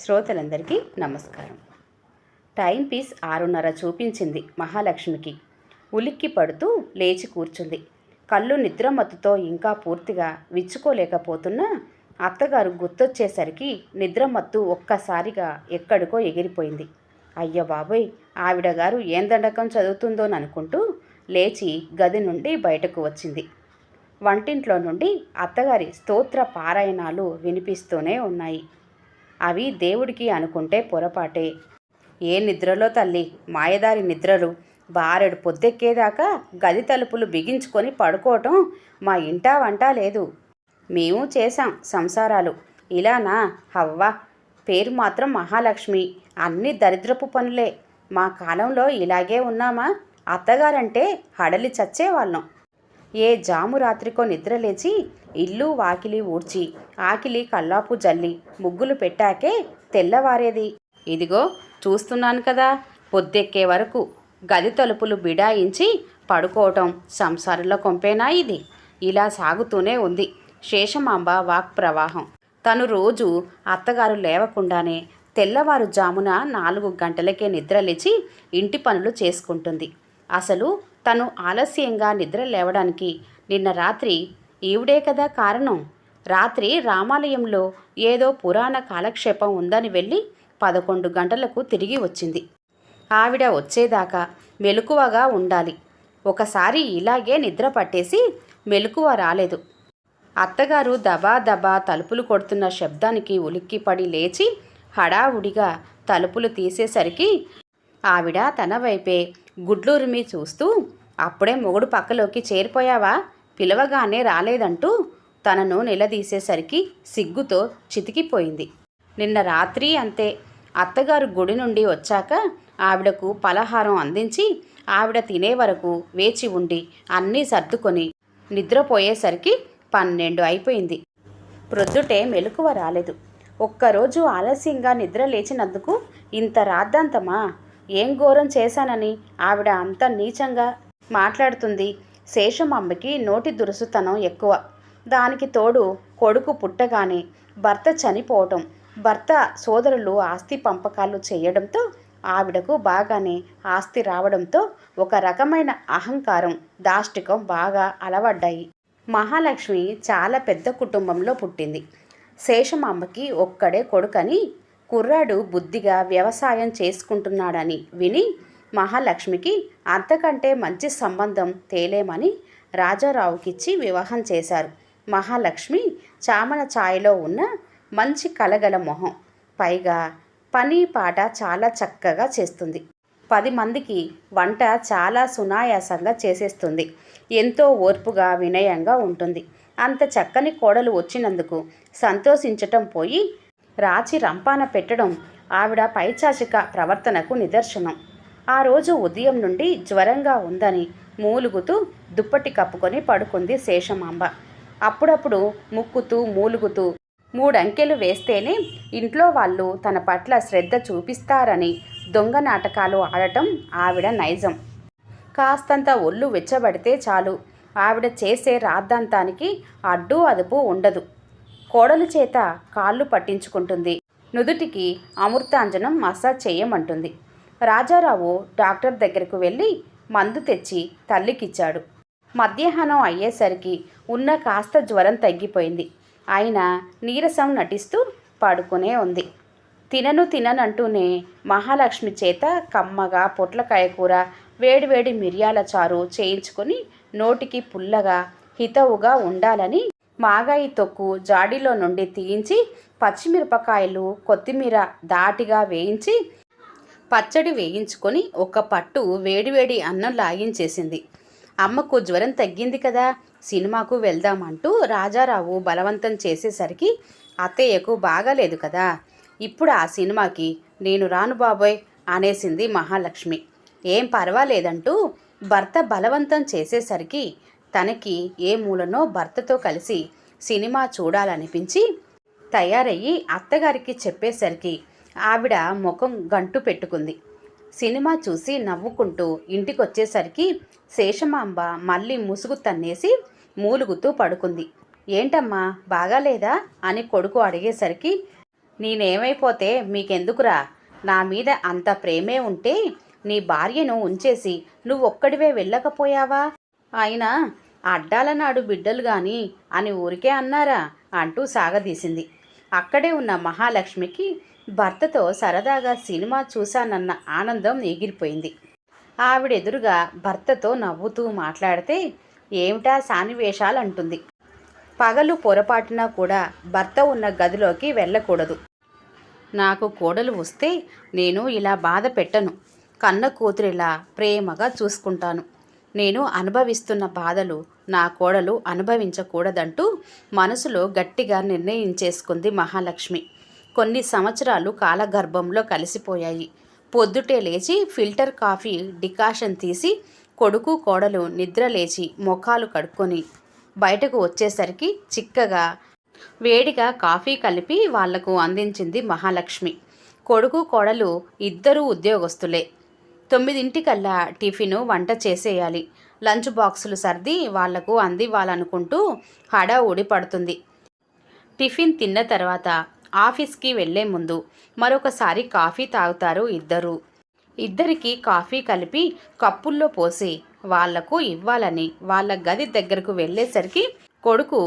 శ్రోతలందరికీ నమస్కారం. Time piece ఆరున్నర చూపించింది మహాలక్ష్మికి. ఉలిక్కి పడుతూ లేచి కూర్చుంది. కళ్ళు నిద్రమత్తుతో ఇంకా పూర్తిగా విచ్చుకోలేకపోతున్నా అత్తగారు గుర్తొచ్చేసరికి నిద్రమత్తు ఒక్కసారిగా ఎక్కడికో ఎగిరిపోయింది. అయ్య బాబోయ్! ఆవిడ గారు ఏం దండకం చదువుతుందోననుకుంటూ లేచి గది నుండి బయటకు వచ్చింది. వంటింట్లో నుండి అత్తగారి స్తోత్ర పారాయణాలు వినిపిస్తూనే ఉన్నాయి. అవి దేవుడికి అనుకుంటే పొరపాటే. ఏ నిద్రలో తల్లి? మాయదారి నిద్రలు. బారెడు పొద్దెక్కేదాకా గది తలుపులు బిగించుకొని పడుకోవటం మా ఇంటా వంట లేదు. మేము చేశాం సంసారాలు. ఇలానా హవ్వ. పేరు మాత్రం మహాలక్ష్మి. అన్ని దరిద్రపు పనులే. మా కాలంలో ఇలాగే ఉన్నామా? అత్తగారంటే హడలి చచ్చేవాళ్ళం. ఏ జాము రాత్రికో నిద్రలేచి ఇల్లు వాకిలి ఊడ్చి ఆకిలి కల్లాపు జల్లి ముగ్గులు పెట్టాకే తెల్లవారేది. ఇదిగో చూస్తున్నాను కదా పొద్దెక్కే వరకు గది తలుపులు బిడాయించి పడుకోవటం సంసారంలో కొంపేనా ఇది? ఇలా సాగుతూనే ఉంది శేషమాంబ వాక్ ప్రవాహం. తను రోజు అత్తగారు లేవకుండానే తెల్లవారుజామున నాలుగు గంటలకే నిద్రలేచి ఇంటి పనులు చేసుకుంటుంది. అసలు తను ఆలస్యంగా నిద్ర లేవడానికి నిన్న రాత్రి ఈవిడే కదా కారణం. రాత్రి రామాలయంలో ఏదో పురాణ కాలక్షేపం ఉందని వెళ్ళి పదకొండు గంటలకు తిరిగి వచ్చింది. ఆవిడ వచ్చేదాకా మెలకువగా ఉండాలి. ఒకసారి ఇలాగే నిద్ర పట్టేసి మెలకువ రాలేదు. అత్తగారు దబా దబా తలుపులు కొడుతున్న శబ్దానికి ఉలిక్కిపడి లేచి హడావుడిగా తలుపులు తీసేసరికి ఆవిడ తన వైపే గుడ్లూరిమి చూస్తూ అప్పుడే మొగుడు పక్కలోకి చేరిపోయావా? పిలవగానే రాలేదంటూ తనను నిలదీసేసరికి సిగ్గుతో చితికిపోయింది. నిన్న రాత్రి అంతే. అత్తగారు గుడి నుండి వచ్చాక ఆవిడకు పలహారం అందించి ఆవిడ తినే వరకు వేచి ఉండి అన్నీ సర్దుకొని నిద్రపోయేసరికి పన్నెండు అయిపోయింది. ప్రొద్దుటే మెలకువ రాలేదు. ఒక్కరోజు ఆలస్యంగా నిద్ర లేచినందుకు ఇంత రాద్దంతమా? ఏం ఘోరం చేశానని ఆవిడ అంత నీచంగా మాట్లాడుతుంది. శేషమమ్మకి నోటి దురుసుతనం ఎక్కువ. దానికి తోడు కొడుకు పుట్టగానే భర్త చనిపోవటం భర్త సోదరులు ఆస్తి పంపకాలు చేయడంతో ఆవిడకు బాగానే ఆస్తి రావడంతో ఒక రకమైన అహంకారం దాష్టికం బాగా అలవడ్డాయి. మహాలక్ష్మి చాలా పెద్ద కుటుంబంలో పుట్టింది. శేషమాంబకి ఒక్కడే కొడుకని కుర్రాడు బుద్ధిగా వ్యవసాయం చేసుకుంటున్నాడని విని మహాలక్ష్మికి అంతకంటే మంచి సంబంధం తేలేమని రాజారావుకిచ్చి వివాహం చేశారు. మహాలక్ష్మి చామన ఛాయలో ఉన్న మంచి కలగల మొహం పైగా పని పాట చాలా చక్కగా చేస్తుంది. పది మందికి వంట చాలా సునాయాసంగా చేసేస్తుంది. ఎంతో ఓర్పుగా వినయంగా ఉంటుంది. అంత చక్కని కోడలు వచ్చినందుకు సంతోషించటం పోయి రాచి రంపాన పెట్టడం ఆవిడ పైచాచిక ప్రవర్తనకు నిదర్శనం. ఆ రోజు ఉదయం నుండి జ్వరంగా ఉందని మూలుగుతూ దుప్పటి కప్పుకొని పడుకుంది శేషమాంబ. అప్పుడప్పుడు ముక్కుతూ మూలుగుతూ మూడంకెలు వేస్తేనే ఇంట్లో వాళ్ళు తన పట్ల శ్రద్ధ చూపిస్తారని దొంగ నాటకాలు ఆడటం ఆవిడ నైజం. కాస్తంత ఒళ్ళు వెచ్చబడితే చాలు. ఆవిడ చేసే రాద్ధాంతానికి అడ్డు అదుపు ఉండదు. కోడలు చేత కాళ్ళు పట్టించుకుంటుంది. నుదుటికి అమృతాంజనం మసాజ్ చేయమంటుంది. రాజారావు డాక్టర్ దగ్గరకు వెళ్ళి మందు తెచ్చి తల్లికిచ్చాడు. మధ్యాహ్నం అయ్యేసరికి ఉన్న కాస్త జ్వరం తగ్గిపోయింది. ఆయన నీరసం నటిస్తూ పడుకునే ఉంది. తినను తిననంటూనే మహాలక్ష్మి చేత కమ్మగా పొట్లకాయ కూర వేడివేడి మిరియాల చారు చేయించుకొని నోటికి పుల్లగా హితవుగా ఉండాలని మాగాయి తొక్కు జాడీలో నుండి తీయించి పచ్చిమిరపకాయలు కొత్తిమీర దాటిగా వేయించి పచ్చడి వేయించుకొని ఒక పట్టు వేడివేడి అన్నం లాగించేసింది. అమ్మకు జ్వరం తగ్గింది కదా సినిమాకు వెళ్దామంటూ రాజారావు బలవంతం చేసేసరికి అత్తయ్యకు బాగాలేదు కదా. ఇప్పుడు ఆ సినిమాకి నేను రాను బాబోయ్ అనేసింది మహాలక్ష్మి. ఏం పర్వాలేదంటూ భర్త బలవంతం చేసేసరికి తనకి ఏ మూలనో భర్తతో కలిసి సినిమా చూడాలనిపించి తయారయ్యి అత్తగారికి చెప్పేసరికి ఆవిడ ముఖం గంటు పెట్టుకుంది. సినిమా చూసి నవ్వుకుంటూ ఇంటికొచ్చేసరికి శేషమాంబ మళ్ళీ ముసుగు తన్నేసి మూలుగుతూ పడుకుంది. ఏంటమ్మా బాగాలేదా? అని కొడుకు అడిగేసరికి నేనేమైపోతే మీకెందుకురా? నా మీద అంత ప్రేమే ఉంటే నీ భార్యను ఉంచేసి నువ్వొక్కడివే వెళ్ళకపోయావా? అయినా అడ్డాలనాడు బిడ్డలు గాని అని ఊరికే అన్నారా అంటూ సాగదీసింది. అక్కడే ఉన్న మహాలక్ష్మికి భర్తతో సరదాగా సినిమా చూశానన్న ఆనందం ఎగిరిపోయింది. ఆవిడెదురుగా భర్తతో నవ్వుతూ మాట్లాడితే ఏమిటా సానివేశాలు అంటుంది పగలు పొరపాటున కూడా భర్త ఉన్న గదిలోకి వెళ్ళకూడదు. నాకు కోడలు వస్తే నేను ఇలా బాధ పెట్టను కన్న కూతురిలా ప్రేమగా చూసుకుంటాను. నేను అనుభవిస్తున్న బాధలు నా కోడలు అనుభవించకూడదంటూ మనసులో గట్టిగా నిర్ణయించేసుకుంది మహాలక్ష్మి. కొన్ని సంవత్సరాలు కాలగర్భంలో కలిసిపోయాయి. పొద్దుటే లేచి ఫిల్టర్ కాఫీ డికాషన్ తీసి కొడుకు కోడలు నిద్ర లేచి ముఖాలు కడుక్కొని బయటకు వచ్చేసరికి చిక్కగా వేడిగా కాఫీ కలిపి వాళ్ళకు అందించింది మహాలక్ష్మి. కొడుకు కోడలు ఇద్దరూ ఉద్యోగస్తులే. తొమ్మిదింటికల్లా టిఫిను వంట చేసేయాలి. లంచ్ బాక్సులు సర్ది వాళ్ళకు అందివ్వాలనుకుంటూ హడావుడి పడుతుంది. టిఫిన్ తిన్న తర్వాత ఆఫీస్కి వెళ్ళే ముందు మరొకసారి కాఫీ తాగుతారు ఇద్దరు. ఇద్దరికి కాఫీ కలిపి కప్పుల్లో పోసి వాళ్ళకు ఇవ్వాలని వాళ్ళ గది దగ్గరకు వెళ్ళేసరికి కొడుకు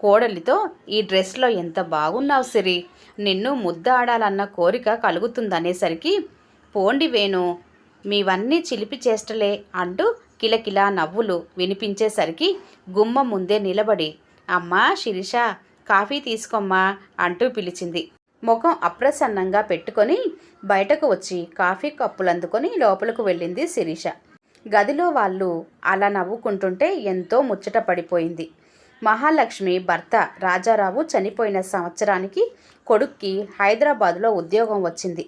కోడలితో ఈ డ్రెస్లో ఎంత బాగున్నావు సిరి. నిన్ను ముద్దాడాలన్న కోరిక కలుగుతుందనేసరికి పోండి వేణు మీవన్నీ చిలిపి చేష్టలే అంటూ కిలకిలా నవ్వులు వినిపించేసరికి గుమ్మ ముందే నిలబడి అమ్మా శిరీష కాఫీ తీసుకోమ్మా అంటూ పిలిచింది. ముఖం అప్రసన్నంగా పెట్టుకొని బయటకు వచ్చి కాఫీ కప్పులందుకొని లోపలకు వెళ్ళింది శిరీష. గదిలో వాళ్ళు అలా నవ్వుకుంటుంటే ఎంతో ముచ్చట పడిపోయింది. మహాలక్ష్మి భర్త రాజారావు చనిపోయిన సంవత్సరానికి కొడుక్కి హైదరాబాదులో ఉద్యోగం వచ్చింది.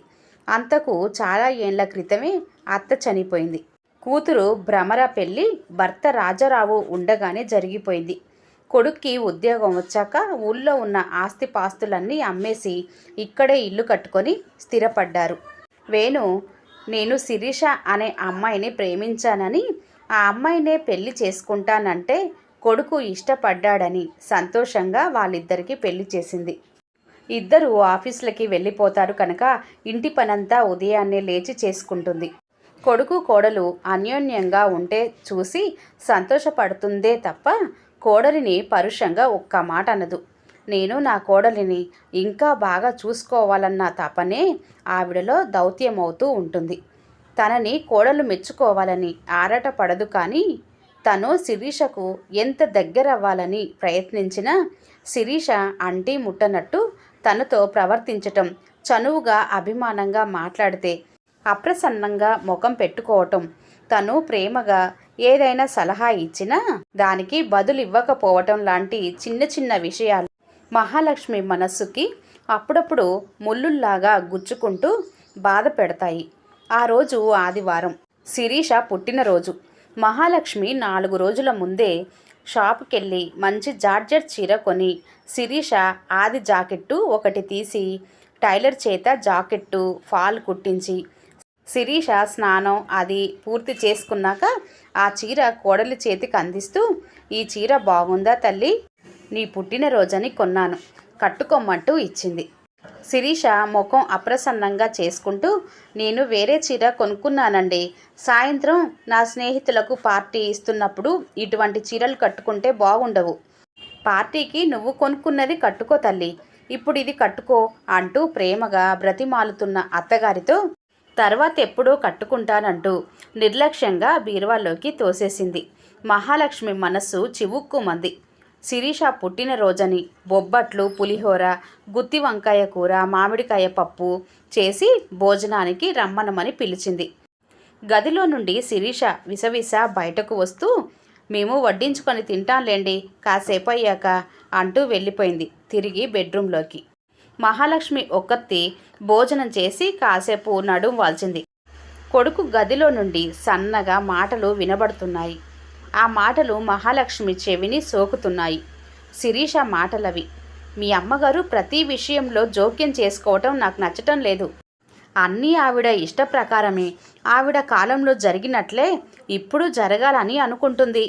అంతకు చాలా ఏండ్ల క్రితమే అత్త చనిపోయింది. కూతురు భ్రమర పెళ్ళి భర్త రాజారావు ఉండగానే జరిగిపోయింది. కొడుక్కి ఉద్యోగం వచ్చాక ఊళ్ళో ఉన్న ఆస్తిపాస్తులన్నీ అమ్మేసి ఇక్కడే ఇల్లు కట్టుకొని స్థిరపడ్డారు. వేణు నేను శిరీష అనే అమ్మాయిని ప్రేమించానని ఆ అమ్మాయినే పెళ్ళి చేసుకుంటానంటే కొడుకు ఇష్టపడ్డాడని సంతోషంగా వాళ్ళిద్దరికీ పెళ్ళి చేసింది. ఇద్దరు ఆఫీసులకి వెళ్ళిపోతారు కనుక ఇంటి పనంతా ఉదయాన్నే లేచి చేసుకుంటుంది. కొడుకు కోడలు అన్యోన్యంగా ఉంటే చూసి సంతోషపడుతుందే తప్ప కోడలిని పరుషంగా ఒక్క మాట అనదు. నేను నా కోడలిని ఇంకా బాగా చూసుకోవాలన్న తపనే ఆవిడలో దౌత్యమవుతూ ఉంటుంది. తనని కోడలు మెచ్చుకోవాలని ఆరాట పడదు కానీ తను శిరీషకు ఎంత దగ్గరవ్వాలని ప్రయత్నించినా శిరీష అంటీ ముట్టనట్టు తనతో ప్రవర్తించటం చనువుగా అభిమానంగా మాట్లాడితే అప్రసన్నంగా ముఖం పెట్టుకోవటం. తను ప్రేమగా ఏదైనా సలహా ఇచ్చినా దానికి బదులు ఇవ్వకపోవటం లాంటి చిన్న చిన్న విషయాలు మహాలక్ష్మి మనస్సుకి అప్పుడప్పుడు ముళ్ళుల్లాగా గుచ్చుకుంటూ బాధ పెడతాయి. ఆ రోజు ఆదివారం శిరీష పుట్టినరోజు. మహాలక్ష్మి నాలుగు రోజుల ముందే షాపుకెళ్ళి మంచి జార్జెట్ చీర కొని శిరీష ఆది జాకెట్టు ఒకటి తీసి టైలర్ చేత జాకెట్టు ఫాల్ కుట్టించి శిరీష స్నానం అది పూర్తి చేసుకున్నాక ఆ చీర కోడలి చేతికి అందిస్తూ ఈ చీర బాగుందా తల్లి? నీ పుట్టినరోజని కొన్నాను. కట్టుకోమ్మంటూ ఇచ్చింది. శిరీష ముఖం అప్రసన్నంగా చేసుకుంటూ నేను వేరే చీర కొనుక్కున్నానండి. సాయంత్రం నా స్నేహితులకు పార్టీ ఇస్తున్నప్పుడు ఇటువంటి చీరలు కట్టుకుంటే బాగుండవు. పార్టీకి నువ్వు కొనుక్కున్నది కట్టుకో తల్లి. ఇప్పుడు ఇది కట్టుకో అంటూ ప్రేమగా బ్రతిమాలుతున్న అత్తగారితో తర్వాత ఎప్పుడో కట్టుకుంటానంటూ నిర్లక్ష్యంగా బీరువాలోకి తోసేసింది. మహాలక్ష్మి మనస్సు చివుక్కుమంది. శిరీష పుట్టినరోజని బొబ్బట్లు పులిహోర గుత్తి వంకాయ కూర మామిడికాయ పప్పు చేసి భోజనానికి రమ్మనమని పిలిచింది. గదిలో నుండి శిరీష విసవిస బయటకు వస్తూ మేము వడ్డించుకొని తింటాంలేండి కాసేపు అయ్యాక అంటూ వెళ్ళిపోయింది తిరిగి బెడ్రూమ్లోకి. మహాలక్ష్మి ఒక్కత్తి భోజనం చేసి కాసేపు నడుం వాల్చింది. కొడుకు గదిలో నుండి సన్నగా మాటలు వినబడుతున్నాయి. ఆ మాటలు మహాలక్ష్మి చెవిని సోకుతున్నాయి. శిరీష మాటలవి. మీ అమ్మగారు ప్రతి విషయంలో జోక్యం చేసుకోవటం నాకు నచ్చటం లేదు. అన్నీ ఆవిడ ఇష్ట ప్రకారమే. ఆవిడ కాలంలో జరిగినట్లే ఇప్పుడు జరగాలని అనుకుంటుంది.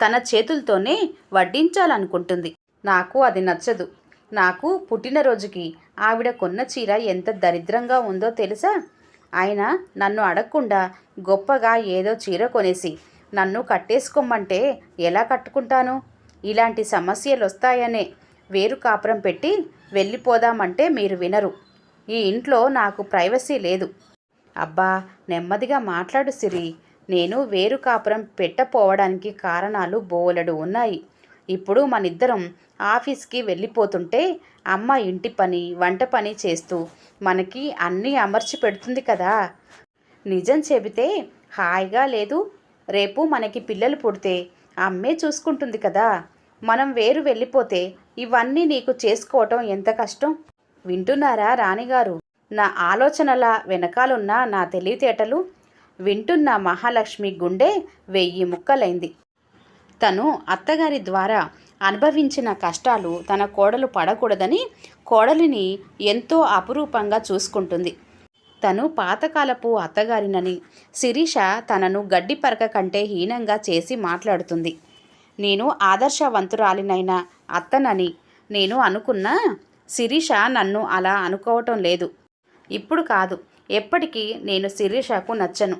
తన చేతులతోనే వడ్డించాలనుకుంటుంది. నాకు అది నచ్చదు. నాకు పుట్టినరోజుకి ఆవిడ కొన్న చీర ఎంత దరిద్రంగా ఉందో తెలుసా? ఆయన నన్ను అడగకుండా గొప్పగా ఏదో చీర కొనేసి నన్ను కట్టేసుకోమంటే ఎలా కట్టుకుంటాను? ఇలాంటి సమస్యలు వస్తాయనే వేరు కాపురం పెట్టి వెళ్ళిపోదామంటే మీరు వినరు. ఈ ఇంట్లో నాకు ప్రైవసీ లేదు. అబ్బా నెమ్మదిగా మాట్లాడు సిరి. నేను వేరు కాపురం పెట్టపోవడానికి కారణాలు బోలెడు ఉన్నాయి. ఇప్పుడు మనిద్దరం ఆఫీస్కి వెళ్ళిపోతుంటే అమ్మ ఇంటి పని వంట పని చేస్తూ మనకి అన్నీ అమర్చి పెడుతుంది కదా. నిజం చెబితే హాయిగా లేదు రేపు మనకి పిల్లలు పుడితే అమ్మే చూసుకుంటుంది కదా. మనం వేరు వెళ్ళిపోతే ఇవన్నీ నీకు చేసుకోవటం ఎంత కష్టం? వింటున్నారా రాణిగారు? నా ఆలోచనల వెనకాలున్న నా తెలివితేటలు? వింటున్న మహాలక్ష్మి గుండె వెయ్యి ముక్కలైంది. తను అత్తగారి ద్వారా అనుభవించిన కష్టాలు తన కోడలు పడకూడదని కోడలిని ఎంతో అపురూపంగా చూసుకుంటుంది. తను పాతకాలపు అత్తగారినని శిరీష తనను గడ్డి పరక కంటే హీనంగా చేసి మాట్లాడుతుంది. నేను ఆదర్శవంతురాలినైన అత్తనని నేను అనుకున్నా? శిరీష నన్ను అలా అనుకోవటం లేదు. ఇప్పుడు కాదు. ఎప్పటికీ నేను శిరీషకు నచ్చను.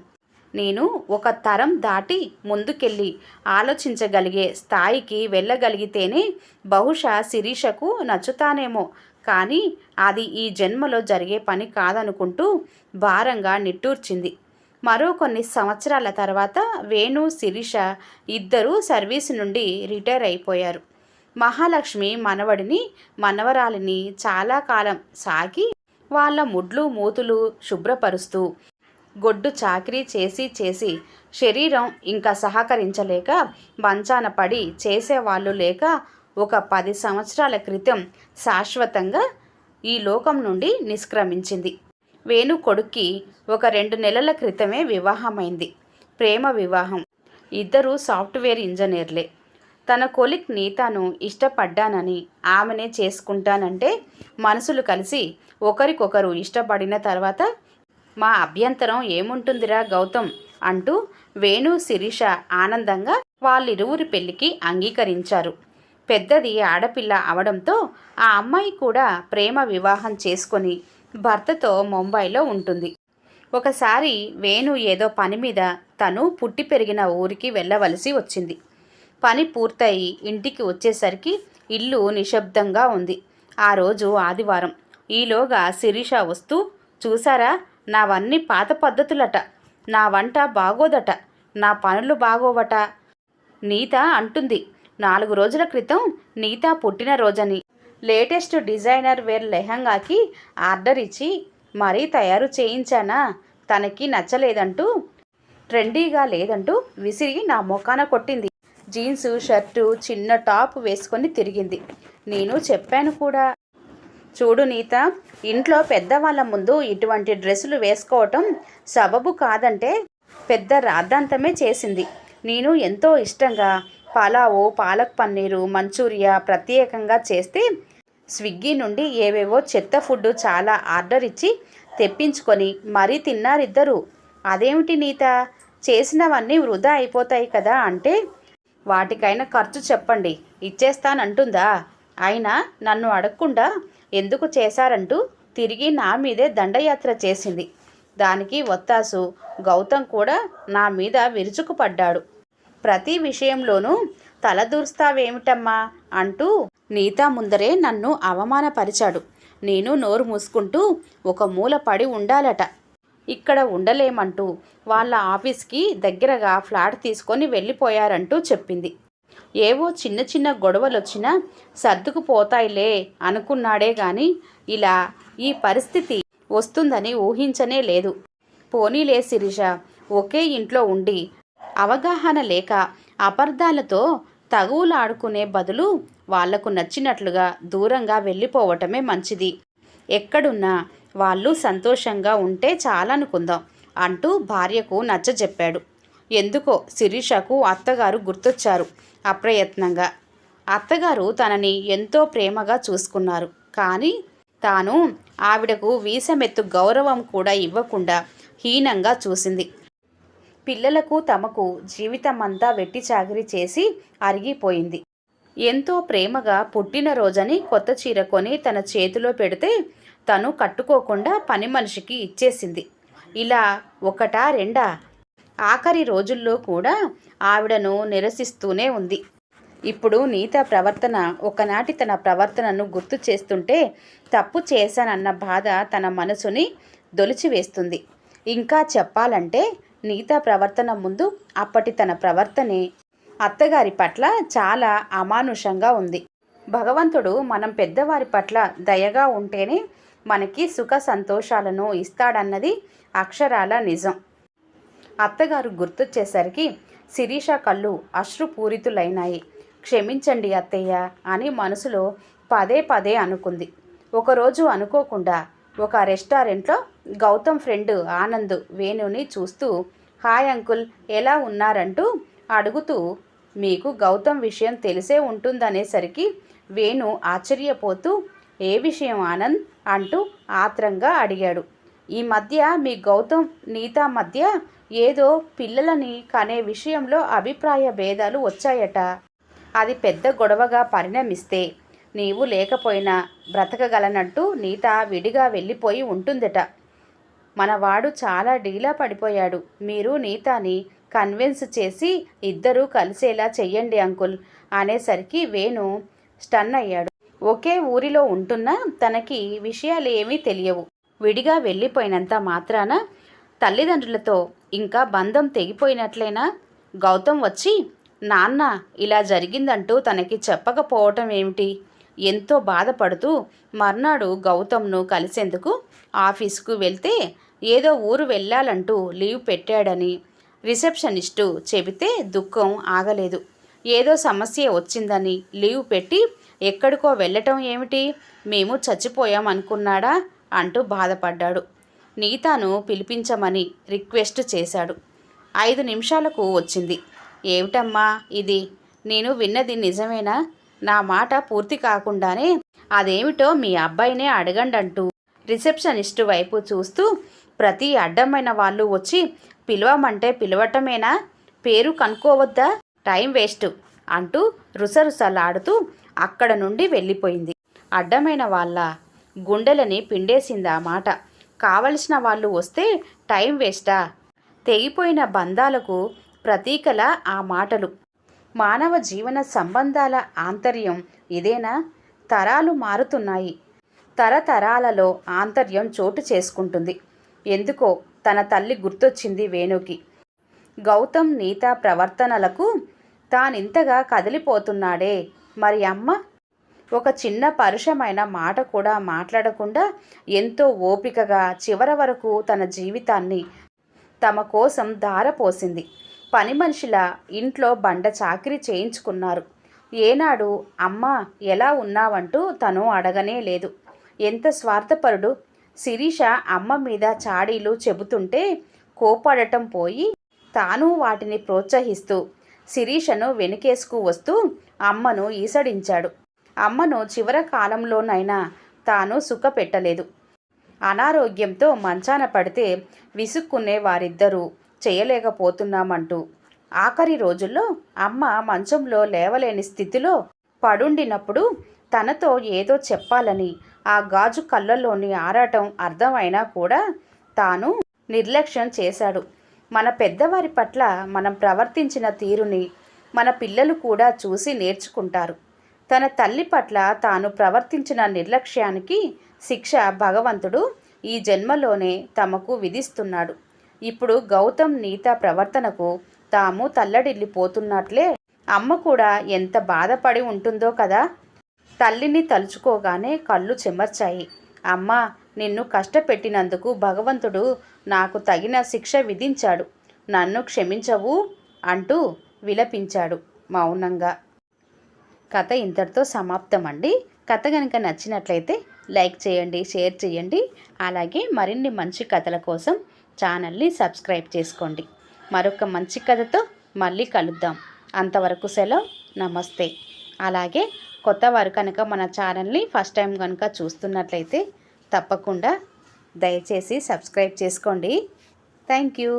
నేను ఒక తరం దాటి ముందుకెళ్ళి ఆలోచించగలిగే స్థాయికి వెళ్ళగలిగితేనే బహుశా శిరీషకు నచ్చుతానేమో కానీ అది ఈ జన్మలో జరిగే పని కాదనుకుంటూ భారంగా నిట్టూర్చింది. మరో కొన్ని సంవత్సరాల తర్వాత వేణు శిరీష ఇద్దరూ సర్వీస్ నుండి రిటైర్ అయిపోయారు. మహాలక్ష్మి మనవడిని మనవరాలిని చాలా కాలం సాకి వాళ్ళ ముడ్లు మూతులు శుభ్రపరుస్తూ గొడ్డు చాకరీ చేసి చేసి శరీరం ఇంకా సహకరించలేక మంచాన పడి చేసేవాళ్ళు లేక ఒక పది సంవత్సరాల క్రితం శాశ్వతంగా ఈ లోకం నుండి నిష్క్రమించింది. వేణు కొడుక్కి ఒక రెండు నెలల క్రితమే వివాహమైంది. ప్రేమ వివాహం. ఇద్దరు సాఫ్ట్వేర్ ఇంజనీర్లే. తన కొలిక్ తాను ఇష్టపడ్డానని ఆమెనే చేసుకుంటానంటే మనసులు కలిసి ఒకరికొకరు ఇష్టపడిన తర్వాత మా అభ్యంతరం ఏముంటుందిరా గౌతమ్ అంటూ వేణు శిరీష ఆనందంగా వాళ్ళిరువురి పెళ్ళికి అంగీకరించారు. పెద్దది ఆడపిల్ల అవడంతో ఆ అమ్మాయి కూడా ప్రేమ వివాహం చేసుకొని భర్తతో ముంబైలో ఉంటుంది. ఒకసారి వేణు ఏదో పని మీద తను పుట్టి పెరిగిన ఊరికి వెళ్ళవలసి వచ్చింది. పని పూర్తయి ఇంటికి వచ్చేసరికి ఇల్లు నిశ్శబ్దంగా ఉంది. ఆ రోజు ఆదివారం. ఈలోగా శిరీష వస్తూ చూసారా నావన్నీ పాత పద్ధతులట. నా వంట బాగోదట. నా పనులు బాగోవట. నీత అంటుంది. నాలుగు రోజుల క్రితం నీత పుట్టినరోజని లేటెస్ట్ డిజైనర్ వేర్ లెహంగాకి ఆర్డర్ ఇచ్చి మరీ తయారు చేయించానా? తనకి నచ్చలేదంటూ ట్రెండీగా లేదంటూ విసిరి నా మొఖాన కొట్టింది. జీన్సు షర్టు చిన్న టాప్ వేసుకొని తిరిగింది. నేను చెప్పాను కూడా. చూడు నీత ఇంట్లో పెద్దవాళ్ళ ముందు ఇటువంటి డ్రెస్సులు వేసుకోవటం సబబు కాదంటే పెద్ద రాద్ధాంతమే చేసింది. నేను ఎంతో ఇష్టంగా పలావు పాలక్ పన్నీరు మంచూరియా ప్రత్యేకంగా చేస్తే స్విగ్గీ నుండి ఏవేవో చెత్త ఫుడ్ చాలా ఆర్డర్ ఇచ్చి తెప్పించుకొని మరీ తిన్నారిద్దరు. అదేమిటి నీత? చేసినవన్నీ వృధా అయిపోతాయి కదా అంటే? వాటికైనా ఖర్చు చెప్పండి. ఇచ్చేస్తానంటుందా? అయినా నన్ను అడగకుండా ఎందుకు చేశారంటూ తిరిగి నా మీదే దండయాత్ర చేసింది. దానికి ఒత్తాసు గౌతమ్ కూడా నా మీద విరుచుకుపడ్డాడు. ప్రతి విషయంలోనూ తలదూర్స్తావేమిటమ్మా? అంటూ నీతా ముందరే నన్ను అవమానపరిచాడు. నేను నోరు మూసుకుంటూ ఒక మూల పడి ఉండాలట. ఇక్కడ ఉండలేమంటూ వాళ్ళ ఆఫీస్కి దగ్గరగా ఫ్లాట్ తీసుకొని వెళ్ళిపోయారంటూ చెప్పింది. ఏవో చిన్న చిన్న గొడవలు వచ్చినా సర్దుకుపోతాయిలే అనుకున్నాడే గాని ఇలా ఈ పరిస్థితి వస్తుందని ఊహించనే లేదు. పోనీలే శిరీష ఒకే ఇంట్లో ఉండి అవగాహన లేక అపర్ధాలతో తగువులాడుకునే బదులు వాళ్ళకు నచ్చినట్లుగా దూరంగా వెళ్ళిపోవటమే మంచిది. ఎక్కడున్నా వాళ్ళు సంతోషంగా ఉంటే చాలనుకుందాం అంటూ భార్యకు నచ్చజెప్పాడు. ఎందుకో శిరీషకు అత్తగారు గుర్తొచ్చారు అప్రయత్నంగా. అత్తగారు తనని ఎంతో ప్రేమగా చూసుకున్నారు. కానీ తాను ఆవిడకు వీసమెత్తు గౌరవం కూడా ఇవ్వకుండా హీనంగా చూసింది. పిల్లలకు తమకు జీవితమంతా వెట్టి చాకిరి చేసి అరిగిపోయింది. ఎంతో ప్రేమగా పుట్టినరోజని కొత్త చీర కొని తన చేతిలో పెడితే తను కట్టుకోకుండా పని మనిషికి ఇచ్చేసింది. ఇలా ఒకటా రెండా? ఆఖరి రోజుల్లో కూడా ఆవిడను నిరసిస్తూనే ఉంది. ఇప్పుడు నీత ప్రవర్తన ఒకనాటి తన ప్రవర్తనను గుర్తు చేస్తుంటే తప్పు చేశానన్న బాధ తన మనసుని దొలిచివేస్తుంది. ఇంకా చెప్పాలంటే నీత ప్రవర్తన ముందు అప్పటి తన ప్రవర్తనే అత్తగారి పట్ల చాలా అమానుషంగా ఉంది. భగవంతుడు మనం పెద్దవారి పట్ల దయగా ఉంటేనే మనకి సుఖ సంతోషాలను ఇస్తాడన్నది అక్షరాల నిజం. అత్తగారు గుర్తొచ్చేసరికి శిరీష కళ్ళు అశ్రుపూరితులైనాయి. క్షమించండి అత్తయ్య అని మనసులో పదే పదే అనుకుంది. ఒకరోజు అనుకోకుండా ఒక రెస్టారెంట్లో గౌతమ్ ఫ్రెండ్ ఆనంద్ వేణుని చూస్తూ హాయ్ అంకుల్ ఎలా ఉన్నారంటూ అడుగుతూ మీకు గౌతమ్ విషయం తెలిసే ఉంటుందనేసరికి వేణు ఆశ్చర్యపోతూ ఏ విషయం ఆనంద్? అంటూ ఆత్రంగా అడిగాడు. ఈ మధ్య మీ గౌతమ్ నీతా మధ్య ఏదో పిల్లలని కనే విషయంలో అభిప్రాయ భేదాలు వచ్చాయట. అది పెద్ద గొడవగా పరిణమిస్తే నీవు లేకపోయినా బ్రతకగలనట్టు నీత విడిగా వెళ్ళిపోయి ఉంటుందట. మనవాడు చాలా డీలా పడిపోయాడు. మీరు నీతాని కన్విన్స్ చేసి ఇద్దరూ కలిసేలా చెయ్యండి అంకుల్ అనేసరికి వేణు స్టన్ అయ్యాడు. ఒకే ఊరిలో ఉంటున్నా తనకి విషయాలు ఏమీ తెలియవు. విడిగా వెళ్ళిపోయినంత మాత్రాన తల్లిదండ్రులతో ఇంకా బంధం తెగిపోయినట్లేనా? గౌతమ్ వచ్చి నాన్న ఇలా జరిగిందంటూ తనకి చెప్పకపోవటం ఏమిటి? ఎంతో బాధపడుతూ మర్నాడు గౌతమ్ను కలిసేందుకు ఆఫీస్కు వెళ్తే ఏదో ఊరు వెళ్ళాలంటూ లీవ్ పెట్టాడని రిసెప్షనిస్టు చెబితే దుఃఖం ఆగలేదు. ఏదో సమస్య వచ్చిందని లీవ్ పెట్టి ఎక్కడికో వెళ్ళటం ఏమిటి? మేము చచ్చిపోయాం అనుకున్నాడా? అంటూ బాధపడ్డాడు. నీతాను పిలిపించమని రిక్వెస్ట్ చేశాడు. ఐదు నిమిషాలకు వచ్చింది. ఏమిటమ్మా ఇది? నేను విన్నది నిజమేనా? నా మాట పూర్తి కాకుండానే అదేమిటో మీ అబ్బాయినే అడగండంటూ రిసెప్షనిస్ట్ వైపు చూస్తూ ప్రతి అడ్డమైన వాళ్ళు వచ్చి పిలవమంటే పిలవటమేనా? పేరు కనుక్కోవద్దా? టైం వేస్ట్ అంటూ రుసరుసలాడుతూ అక్కడ నుండి వెళ్ళిపోయింది. అడ్డమైన వాళ్ళ గుండెలని పిండేసింది ఆ మాట. కావలసిన వాళ్ళు వస్తే టైం వేస్టా? తెగిపోయిన బంధాలకు ప్రతీకల ఆ మాటలు. మానవ జీవన సంబంధాల ఆంతర్యం ఇదేనా? తరాలు మారుతున్నాయి. తరతరాలలో ఆంతర్యం చోటు చేసుకుంటుంది. ఎందుకో తన తల్లి గుర్తొచ్చింది వేణుకి. గౌతమ్ నీత ప్రవర్తనలకు తానింతగా కదిలిపోతున్నాడే. మరి అమ్మ? ఒక చిన్న పరుషమైన మాట కూడా మాట్లాడకుండా ఎంతో ఓపికగా చివరి వరకు తన జీవితాన్ని తమ కోసం ధారపోసింది. పని మనిషిల ఇంట్లో బండ చాకిరి చేయించుకున్నారు. ఏనాడు అమ్మ ఎలా ఉన్నావంటూ తను అడగనే లేదు. ఎంత స్వార్థపరుడు. శిరీష అమ్మ మీద చాడీలు చెబుతుంటే కోపడటం పోయి తాను వాటిని ప్రోత్సహిస్తూ శిరీషను వెనుకేసుకు వస్తూ అమ్మను ఈసడించాడు. అమ్మను చివర కాలంలోనైనా తాను సుఖపెట్టలేదు. అనారోగ్యంతో మంచాన పడితే విసుక్కునే వారిద్దరూ చేయలేకపోతున్నామంటూ ఆఖరి రోజుల్లో అమ్మ మంచంలో లేవలేని స్థితిలో పడుండినప్పుడు తనతో ఏదో చెప్పాలని ఆ గాజు కళ్ళల్లోని ఆరాటం అర్థమైనా కూడా తాను నిర్లక్ష్యం చేశాడు. మన పెద్దవారి పట్ల మనం ప్రవర్తించిన తీరుని మన పిల్లలు కూడా చూసి నేర్చుకుంటారు. తన తల్లి పట్ల తాను ప్రవర్తించిన నిర్లక్ష్యానికి శిక్ష భగవంతుడు ఈ జన్మలోనే తమకు విధిస్తున్నాడు. ఇప్పుడు గౌతమ్ నీత ప్రవర్తనకు తాము తల్లడిల్లిపోతున్నట్లే. అమ్మ కూడా ఎంత బాధపడి ఉంటుందో కదా. తల్లిని తలుచుకోగానే కళ్ళు చెమర్చాయి. అమ్మ నిన్ను కష్టపెట్టినందుకు భగవంతుడు నాకు తగిన శిక్ష విధించాడు. నన్ను క్షమించవు అంటూ విలపించాడు మౌనంగా. కథ ఇంతటితో సమాప్తం అండి కథ కనుక నచ్చినట్లయితే లైక్ చేయండి షేర్ చేయండి. అలాగే మరిన్ని మంచి కథల కోసం ఛానల్ని సబ్స్క్రైబ్ చేసుకోండి. మరొక మంచి కథతో మళ్ళీ కలుద్దాం. అంతవరకు సెలవు. నమస్తే. అలాగే కొత్త వారు కనుక మన ఛానల్ని ఫస్ట్ టైం కనుక చూస్తున్నట్లయితే తప్పకుండా దయచేసి సబ్స్క్రైబ్ చేసుకోండి. Thank you.